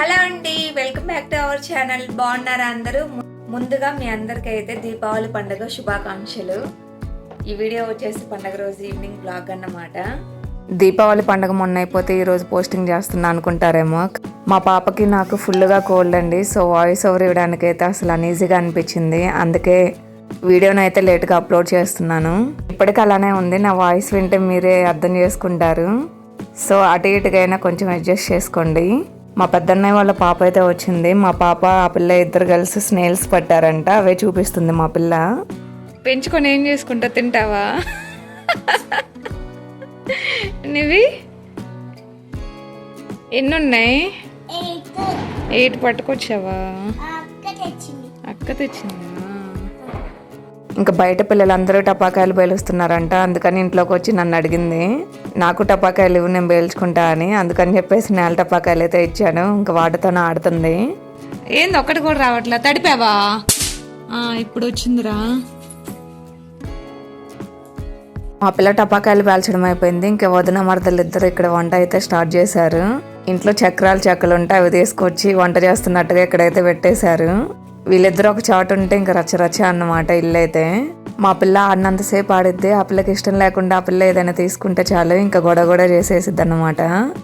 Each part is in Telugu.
హలో అండి welcome back to our channel. బాగున్నారా అందరూ? ముందుగా మీ అందరికీ అయితే దీపావళి పండుగ శుభాకాంక్షలు. ఈ వీడియో వచ్చేసి పండుగ రోజు ఈవినింగ్ బ్లాగ్ అన్నమాట. దీపావళి పండుగ మొన్న అయిపోతే ఈరోజు పోస్టింగ్ చేస్తున్నా అనుకుంటారేమో. మా పాపకి నాకు ఫుల్గా కోల్డ్ అండి సో వాయిస్ ఓవర్ ఇవ్వడానికి అయితే అసలు అనీజీగా అనిపించింది. అందుకే వీడియోని అయితే లేట్గా అప్లోడ్ చేస్తున్నాను. ఇప్పటికీ అలానే ఉంది నా వాయిస్ వింటే మీరే అర్థం చేసుకుంటారు. సో అటు ఇటుగా అయినా కొంచెం అడ్జస్ట్ చేసుకోండి. మా పెద్దన్నయ్య వాళ్ళ పాప అయితే వచ్చింది. మా పాప ఆ పిల్ల ఇద్దరు కలిసి స్నేల్స్ పట్టారంట. అవే చూపిస్తుంది మా పిల్ల. పెంచుకొని ఏం చేసుకుంటా? తింటావా? నీవి ఎన్ని ఉన్నాయి ఎయిట్ పట్టుకొచ్చావా? అక్క తెచ్చిందా? ఇంకా బయట పిల్లలందరూ టపాకాయలు పేలుస్తున్నారంట. అందుకని ఇంట్లోకి వచ్చి నన్ను అడిగింది. నాకు టపాకాయలు ఇవ్వు నేను పేల్చుకుంటా అని. అందుకని చెప్పేసి నేల టపాకాయలు అయితే ఇచ్చాను. ఇంకా వాటితోనే ఆడుతుంది. ఏంది ఒక్కటి కూడా రావట్లే? తడిపావా? ఇప్పుడు వచ్చిందిరా. మా పిల్ల టపాకాయలు పేల్చడం అయిపోయింది. ఇంకా వదిన మరదలు ఇద్దరు ఇక్కడ వంట అయితే స్టార్ట్ చేశారు. ఇంట్లో చక్రాలు చెక్కలు ఉంటే అవి తీసుకొచ్చి వంట చేస్తున్నట్టుగా ఇక్కడైతే పెట్టేశారు. వీళ్ళిద్దరు ఒక చాటు ఉంటే ఇంకా రచ్చ రచ్చ అన్నమాట ఇల్లు అయితే మా పిల్ల ఆడినంతసేపు ఆడిద్ది ఆ పిల్లకి ఇష్టం లేకుండా ఆ పిల్ల ఏదైనా తీసుకుంటే చాలు ఇంకా గొడవ గొడవ చేసేసిద్ది అనమాట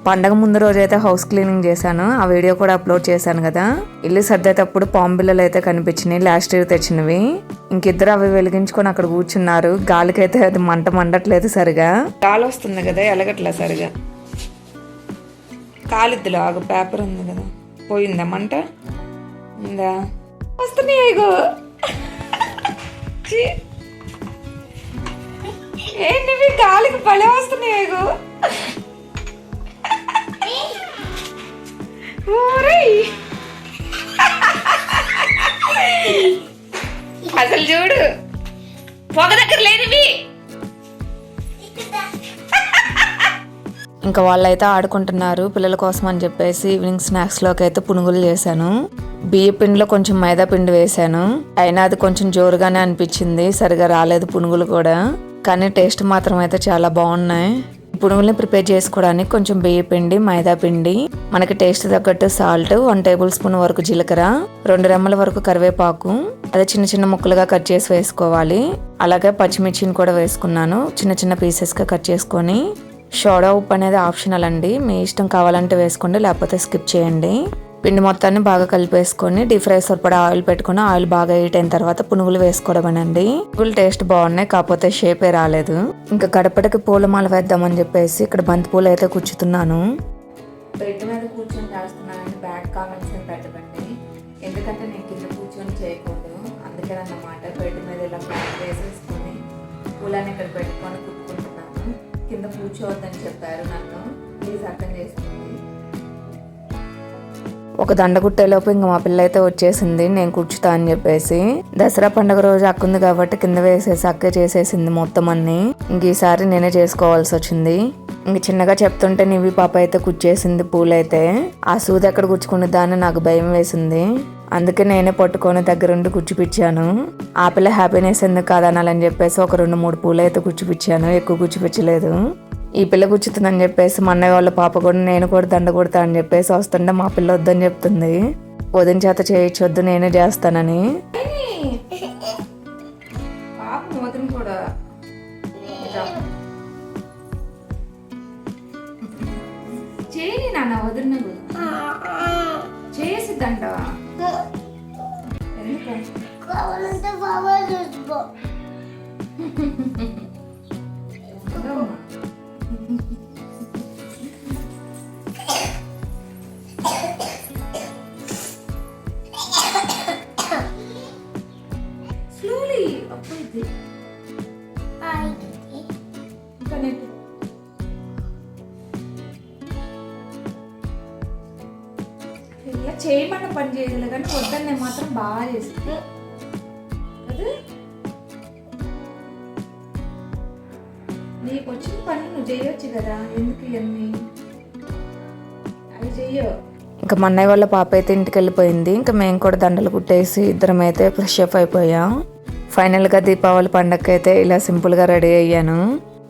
పండగ ముందు రోజు అయితే హౌస్ క్లీనింగ్ చేశాను ఆ వీడియో కూడా అప్లోడ్ చేశాను కదా. ఇల్లు సర్దేటప్పుడు పాము బిల్లలు అయితే కనిపించినాయి లాస్ట్ ఇయర్ తెచ్చినవి. ఇంకిద్దరు అవి వెలిగించుకొని అక్కడ కూర్చున్నారు గాలికైతే అది మంట మండట్లేదు సరిగా. గాలి వస్తుంది కదా ఎలగట్లే సరిగా. కాలిద్దులో ఆగు పేపర్ ఉంది కదా. పోయిందా మంట? ఉందా? వస్తున్నాయి ఏంటి మీ కాలికి పళ్ళే వస్తున్నాయి అసలు చూడు. పొగ దగ్గర లేనివి. ఇంకా వాళ్ళైతే ఆడుకుంటున్నారు పిల్లల కోసం అని చెప్పేసి ఈవినింగ్ స్నాక్స్లోకి అయితే పునుగులు చేశాను. బియ్య పిండిలో కొంచెం మైదా పిండి వేశాను. అయినా అది కొంచెం జోరుగానే అనిపించింది. సరిగా రాలేదు పునుగులు కూడా. కానీ టేస్ట్ మాత్రం అయితే చాలా బాగున్నాయి. పునుగుల్ని ప్రిపేర్ చేసుకోవడానికి కొంచెం బియ్య పిండి మైదా పిండి మనకి టేస్ట్ తగ్గట్టు సాల్ట్ వన్ టేబుల్ స్పూన్ వరకు జీలకర్ర రెండు రెమ్మల వరకు కరివేపాకు. అదే చిన్న చిన్న ముక్కలుగా కట్ చేసి వేసుకోవాలి. అలాగే పచ్చిమిర్చిని కూడా వేసుకున్నాను. చిన్న చిన్న పీసెస్గా కట్ చేసుకొని. సోడా ఉప్పు అనేది ఆప్షనల్ అండి. మీ ఇష్టం కావాలంటే వేసుకోండి లేకపోతే స్కిప్ చేయండి. పిండి మొత్తాన్ని బాగా కలిపేసుకొని డీప్ ఫ్రై సరిపడా ఆయిల్ పెట్టుకుని ఆయిల్ బాగా హీట్ అయిన తర్వాత పునుగులు వేసుకోవడమేనండి. పునుగులు టేస్ట్ బాగున్నాయి కాకపోతే షేపే రాలేదు. ఇంకా గడపడకి పూలమాల వేద్దామని చెప్పేసి ఇక్కడ బంతి పూలు అయితే కూర్చుతున్నాను. బెడ్ మీద కూర్చొని చేస్తున్నానండి బ్యాడ్ కామెంట్స్ పెట్టకండి. ఎందుకంటే నేను కింద కూర్చొని చేయకూడదు. అందుకేనన్నమాట బెడ్ మీద ఇలా బ్యాగ్ వేసేసుకొని పూలని ఇక్కడ పెట్టుకొని కుట్టుకుంటున్నాను. కింద కూర్చోవద్దని చెప్పారు నన్ను. ప్లీజ్ అర్థం చేసుకోండి. ఒక దండ కుట్టేలోపు ఇంకా మా పిల్ల అయితే వచ్చేసింది నేను కూర్చుతా అని చెప్పేసి. దసరా పండుగ రోజు అక్కుంది కాబట్టి కింద వేసేసి అక్కే చేసేసింది మొత్తం అన్ని. ఇంక ఈసారి నేనే చేసుకోవాల్సి వచ్చింది. ఇంక చిన్నగా చెప్తుంటే నీవి పాప అయితే కుచ్చేసింది పూలైతే. ఆ సూది ఎక్కడ కుచ్చుకునే దాన్ని నాకు భయం వేసింది. అందుకే నేనే పట్టుకొని దగ్గరుండి కూర్చిపిచ్చాను ఆ పిల్ల హ్యాపీనెస్ ఎందుకు కాదనాలని చెప్పేసి ఒక రెండు మూడు పూలు అయితే కూర్చిపిచ్చాను ఎక్కువ కూర్చిపించలేదు ఈ పిల్ల కూర్చుతుందని చెప్పేసి మా అన్నయ్య వాళ్ళ పాప కూడా నేను కూడా దండ కొడతా అని చెప్పేసి వస్తుంటే మా పిల్ల వద్దని చెప్తుంది. వదిన చేత చేయొచ్చొద్దు నేనే చేస్తానని. కూడా చేయని నాన్న వదిన చేసిద్దంట. కావాలంటే బాబా చూసుకో. స్లోలీ అప్పుడు చేయమన్న పని చేయలేదు కానీ వద్దని మాత్రం బాగా చేసింది నీకు వచ్చిన పని నువ్వు చేయొచ్చు కదా ఎందుకు ఇవన్నీ? అవి చెయ్యో. ఇంకా మా అన్నయ్య వాళ్ళ పాప అయితే ఇంటికి వెళ్ళిపోయింది ఇంకా మేము కూడా దండలు కుట్టేసి ఇద్దరం అయితే ఫ్రెష్ అప్ అయిపోయాం. ఫైనల్గా దీపావళి పండగకి అయితే ఇలా సింపుల్గా రెడీ అయ్యాను.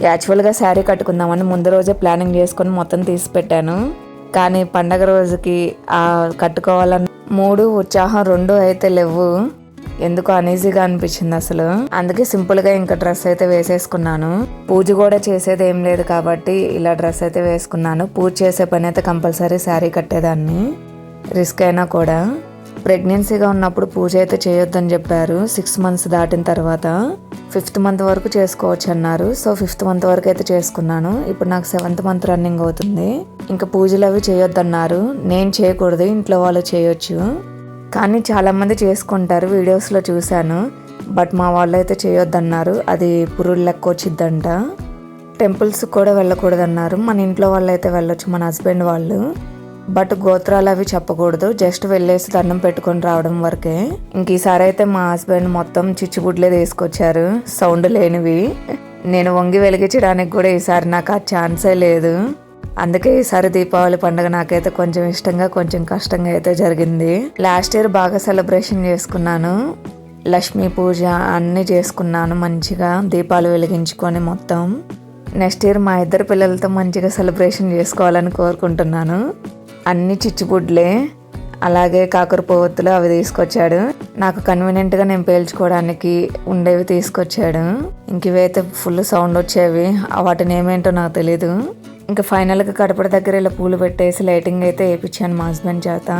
యాక్చువల్గా శారీ కట్టుకుందామని ముందు రోజే ప్లానింగ్ చేసుకొని మొత్తం తీసి పెట్టాను. కానీ పండగ రోజుకి ఆ కట్టుకోవాలన్న మూడు ఉత్సాహం రెండు అయితే లేవు. ఎందుకు అనీజీగా అనిపించింది అసలు. అందుకే సింపుల్గా ఇంకా డ్రెస్ అయితే వేసేసుకున్నాను. పూజ కూడా చేసేది ఏం లేదు కాబట్టి ఇలా డ్రెస్ అయితే వేసుకున్నాను. పూజ చేసే పని అయితే కంపల్సరీ శారీ కట్టేదాన్ని. రిస్క్ అయినా కూడా. ప్రెగ్నెన్సీగా ఉన్నప్పుడు పూజ అయితే చేయొద్దని చెప్పారు. సిక్స్ మంత్స్ దాటిన తర్వాత. ఫిఫ్త్ మంత్ వరకు చేసుకోవచ్చు అన్నారు. సో ఫిఫ్త్ మంత్ వరకు అయితే చేసుకున్నాను. ఇప్పుడు నాకు సెవెంత్ మంత్ రన్నింగ్ అవుతుంది. ఇంకా పూజలు అవి చేయొద్దన్నారు. నేను చేయకూడదు. ఇంట్లో వాళ్ళు చేయొచ్చు. కానీ చాలామంది చేసుకుంటారు వీడియోస్లో చూశాను. బట్ మా వాళ్ళు అయితే చేయొద్దన్నారు అది పురుడు లెక్క వచ్చిద్దంట. టెంపుల్స్ కూడా వెళ్ళకూడదన్నారు మన ఇంట్లో వాళ్ళు అయితే వెళ్ళొచ్చు మన హస్బెండ్ వాళ్ళు. బట్ గోత్రాలు అవి చెప్పకూడదు జస్ట్ వెళ్ళేసి దండం పెట్టుకొని రావడం వరకే. ఇంక ఈసారి అయితే మా హస్బెండ్ మొత్తం చిచ్చుబుడ్లే తీసుకొచ్చారు సౌండ్ లేనివి. నేను వంగి వెలిగించడానికి కూడా ఈసారి నాకు ఆ ఛాన్సే లేదు. అందుకే ఈసారి దీపావళి పండుగ నాకైతే కొంచెం ఇష్టంగా కొంచెం కష్టంగా అయితే జరిగింది. లాస్ట్ ఇయర్ బాగా సెలబ్రేషన్ చేసుకున్నాను. లక్ష్మీ పూజ అన్నీ చేసుకున్నాను మంచిగా దీపాలు వెలిగించుకొని మొత్తం. నెక్స్ట్ ఇయర్ మా ఇద్దరు పిల్లలతో మంచిగా సెలబ్రేషన్ చేసుకోవాలని కోరుకుంటున్నాను. అన్ని చిచ్చుబుడ్లే. అలాగే కాకర పువ్వొత్తులు అవి తీసుకొచ్చాడు. నాకు కన్వీనియంట్గా నేను పేల్చుకోవడానికి ఉండేవి తీసుకొచ్చాడు. ఇంక ఇవైతే ఫుల్ సౌండ్ వచ్చేవి. వాటిని ఏమేంటో నాకు తెలీదు. ఇంకా ఫైనల్గా కడపడ దగ్గర ఇలా పూలు పెట్టేసి లైటింగ్ అయితే వేయించాను మా హస్బెండ్ చేత.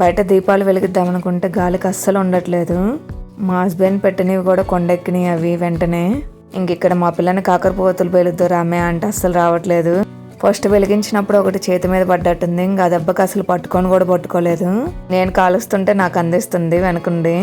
బయట దీపాలు వెలిగిద్దామనుకుంటే గాలికి అస్సలు ఉండట్లేదు. మా హస్బెండ్ పెట్టినవి కూడా కొండెక్కినాయి అవి వెంటనే. ఇంక ఇక్కడ మా పిల్లని కాకరపోతులు పేలుద్దు రామే అంటే అస్సలు రావట్లేదు. ఫస్ట్ వెలిగించినప్పుడు ఒకటి చేతి మీద పడ్డట్టుంది ఇంకా దెబ్బకి అసలు పట్టుకొని కూడా పట్టుకోలేదు. నేను కాలుస్తుంటే నాకు అందిస్తుంది వెనకుండి.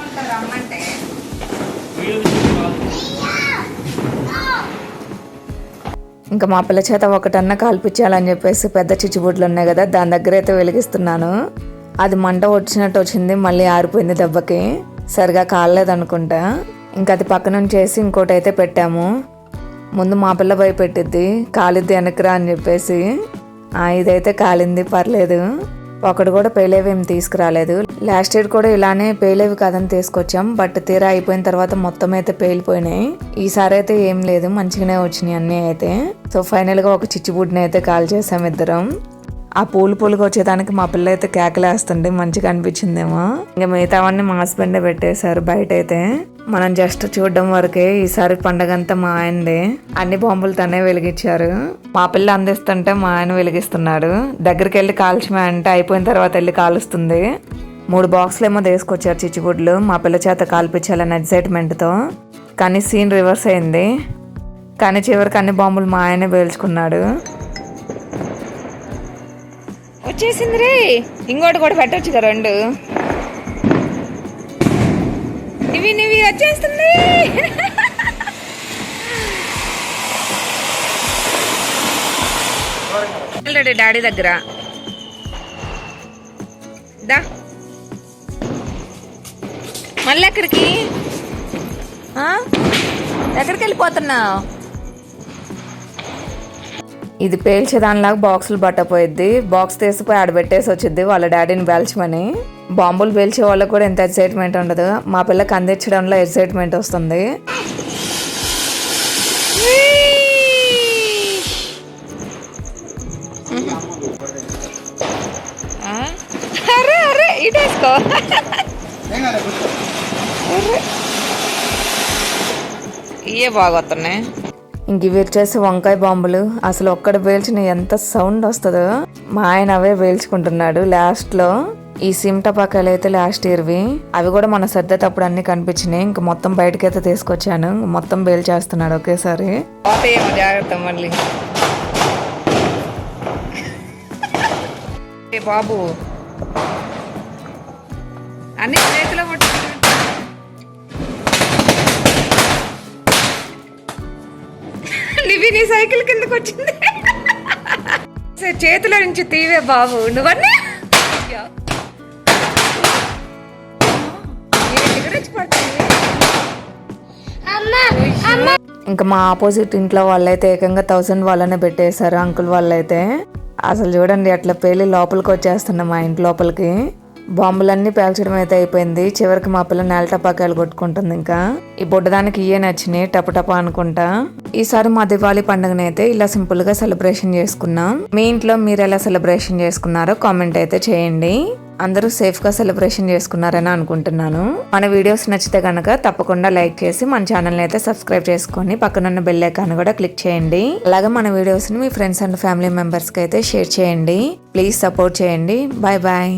ఉంటారు అమ్మంటే ఇంకా మా పిల్ల చేత ఒకటన్నా కాల్పించాలని చెప్పేసి పెద్ద చిచ్చుబుడ్లు ఉన్నాయి కదా దాని దగ్గర అయితే వెలిగిస్తున్నాను. అది మంట వచ్చినట్టు వచ్చింది మళ్ళీ ఆరిపోయింది దెబ్బకి. సరిగా కాలలేదు అనుకుంటా ఇంకా అది పక్క నుంచి చేసి ఇంకోటి అయితే పెట్టాము. ముందు మా పిల్ల భయపెట్టిద్ది కాలిద్ది వెనక్రా అని చెప్పేసి. ఇదైతే కాలింది పర్లేదు. ఒకడు కూడా పేలేవి ఏం తీసుకురాలేదు. లాస్ట్ ఇయర్ కూడా ఇలానే పేలేవి కథని తీసుకొచ్చాం బట్ తీరా అయిపోయిన తర్వాత మొత్తం అయితే పేలిపోయినాయి. ఈసారి అయితే ఏం లేదు మంచిగానే వచ్చినాయి అన్నీ అయితే. సో ఫైనల్గా ఒక చిచ్చుబుడ్ని అయితే కాల్ చేసాం ఇద్దరం. ఆ పూలు పూలుగా వచ్చేదానికి మా పిల్ల అయితే కేకలేస్తుండే మంచిగా అనిపించిందేమో. ఇంకా మిగతావన్నీ మా హస్బెండే పెట్టేశారు బయట అయితే మనం జస్ట్ చూడడం వరకే ఈసారి పండగ అంతా మా ఆయనదే. అన్ని బాంబులు తనే వెలిగించారు. మా పిల్ల అందిస్తుంటే మా ఆయన వెలిగిస్తున్నాడు. దగ్గరికి వెళ్ళి కాల్చమే అంటే అయిపోయిన తర్వాత వెళ్ళి కాలుస్తుంది. మూడు బాక్సులు ఏమో తీసుకొచ్చారు చిచ్చుబుడ్లు. మా పిల్ల చేత కాల్పించాలని ఎగ్జైట్మెంట్తో కానీ సీన్ రివర్స్ అయింది. కానీ చివరికి అన్ని బాంబులు మా ఆయనే పేల్చుకున్నాడు. వచ్చేసింది రే ఇంకోటి కూడా పెట్టచ్చు కదా రెండు ఇవి నివి వచ్చేస్తుంది. ఆల్రెడీ డాడీ దగ్గర. దా. మళ్ళీ ఎక్కడికి? ఎక్కడికి వెళ్ళిపోతున్నావు? ఇది పేల్చేదానిలాగా బాక్సులు పట్టపోయిద్ది బాక్స్ తీసిపోయి ఆడబెట్టేసి వచ్చింది వాళ్ళ డాడీని పేల్చమని బాంబులు పేల్చే వాళ్ళకి కూడా ఎంత ఎక్సైట్మెంట్ ఉండదు. మా పిల్లకి అందించడంలో ఎక్సైట్మెంట్ వస్తుంది. ఆ? అరే అరే. ఇటేసుకో ఇవే బాగొస్తున్నాయి ఇంక ఇవి వచ్చేసి వంకాయ బాంబులు. అసలు ఒక్కడ పేల్చిన ఎంత సౌండ్ వస్తుందో. మా ఆయన అవే పేల్చుకుంటున్నాడు లాస్ట్లో. ఈ సిమ్ టపాకాయలు అయితే లాస్ట్ ఇయర్వి అవి కూడా మన సర్దేటప్పుడు అన్ని కనిపించినాయి. ఇంక మొత్తం బయటకైతే తీసుకొచ్చాను. మొత్తం పేల్చేస్తున్నాడు ఒకేసారి. పోతాయేమో జాగ్రత్త మళ్ళీ. బాబు. అన్ని చేతిలో లివి నీ సైకిల్ కిందకు వచ్చింది చేతిలో నుంచి తీవే బాబు. నువ్వన్నీ ఇంకా మా ఆపోజిట్ ఇంట్లో వాళ్ళైతే ఏకంగా థౌసండ్ వాళ్ళనే పెట్టేశారు అంకుల్ వాళ్ళైతే. అసలు చూడండి అట్లా పేలి లోపలికి వచ్చేస్తున్నాం మా ఇంటి లోపలికి. బాంబులన్నీ పేల్చడం అయితే అయిపోయింది. చివరికి మా పిల్ల నేల టపాకాయలు కొట్టుకుంటుంది ఇంకా. ఈ బుడ్డదానికి ఇయే నచ్చినాయి టపటప అనుకుంటా. ఈసారి మా దివాళీ పండుగను అయితే ఇలా సింపుల్గా సెలబ్రేషన్ చేసుకున్నాం. మీ ఇంట్లో మీరు ఎలా సెలబ్రేషన్ చేసుకున్నారో కామెంట్ అయితే చేయండి. అందరూ సేఫ్గా సెలబ్రేషన్ చేసుకున్నారని అనుకుంటున్నాను. మన వీడియోస్ నచ్చితే కనుక తప్పకుండా లైక్ చేసి మన ఛానల్ అయితే సబ్స్క్రైబ్ చేసుకొని పక్కనున్న బెల్ ఐకాన్ కూడా క్లిక్ చేయండి. అలాగే మన వీడియోస్ని మీ ఫ్రెండ్స్ అండ్ ఫ్యామిలీ మెంబర్స్కి అయితే షేర్ చేయండి. ప్లీజ్ సపోర్ట్ చేయండి. Bye bye.